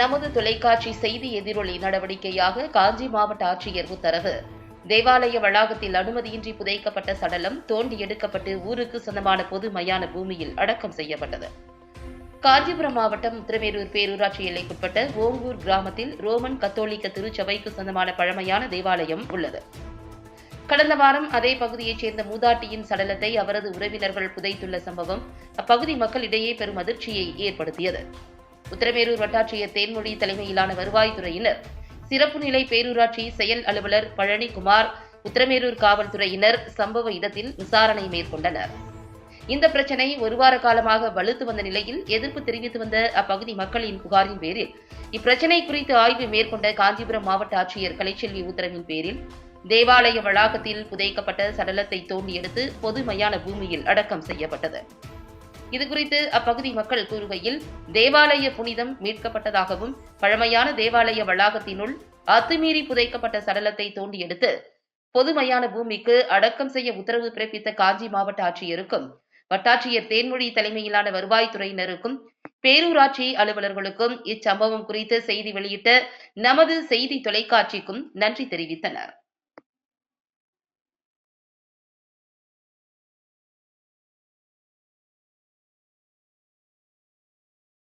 நமது தொலைக்காட்சி செய்தி எதிரொலி நடவடிக்கையாக காஞ்சி மாவட்ட ஆட்சியர் உத்தரவு. தேவாலய வளாகத்தில் அனுமதியின்றி புதைக்கப்பட்ட சடலம் தோண்டி எடுக்கப்பட்டு ஊருக்கு சொந்தமான பொது மயான பூமியில் அடக்கம் செய்யப்பட்டது. காஞ்சிபுரம் மாவட்டம் உத்திரமேரூர் பேரூராட்சி எல்லைக்குட்பட்ட ஓங்கூர் கிராமத்தில் ரோமன் கத்தோலிக்க திருச்சபைக்கு சொந்தமான பழமையான தேவாலயம் உள்ளது. கடந்த வாரம் அதே பகுதியைச் சேர்ந்த மூதாட்டியின் சடலத்தை அவரது உறவினர்கள் புதைத்துள்ள சம்பவம் அப்பகுதி மக்களிடையே பெரும் அதிர்ச்சியை ஏற்படுத்தியது. உத்திரமேரூர் வட்டாட்சியர் தேன்மொழி தலைமையிலான வருவாய்த்துறையினர் சிறப்பு நிலை பேரூராட்சி செயல் அலுவலர் பழனிக்குமார் உத்திரமேரூர் காவல்துறையினர் சம்பவ இடத்தில் விசாரணை மேற்கொண்டனர். இந்த பிரச்சனை ஒரு வார காலமாக வலுத்து வந்த நிலையில் எதிர்ப்பு தெரிவித்து வந்த அப்பகுதி மக்களின் புகாரின் பேரில் இப்பிரச்சனை குறித்து ஆய்வு மேற்கொண்ட காஞ்சிபுரம் மாவட்ட ஆட்சியர் கலைச்செல்வி உத்தரவின் பேரில் தேவாலய வளாகத்தில் புதைக்கப்பட்ட சடலத்தை தோண்டி எடுத்து பொது மயான பூமியில் அடக்கம் செய்யப்பட்டது. இதுகுறித்து அப்பகுதி மக்கள் கூறுகையில் தேவாலய புனிதம் மீட்கப்பட்டதாகவும் பழமையான தேவாலய வளாகத்தினுள் அத்துமீறி புதைக்கப்பட்ட சடலத்தை தோண்டி எடுத்து பொதுமையான பூமிக்கு அடக்கம் செய்ய உத்தரவு பிறப்பித்த காஞ்சி மாவட்ட ஆட்சியருக்கும் வட்டாட்சியர் தேன்மொழி தலைமையிலான வருவாய்த்துறையினருக்கும் பேரூராட்சி அலுவலர்களுக்கும் இச்சம்பவம் குறித்து செய்தி வெளியிட்ட நமது செய்தி தொலைக்காட்சிக்கும் நன்றி தெரிவித்தனர்.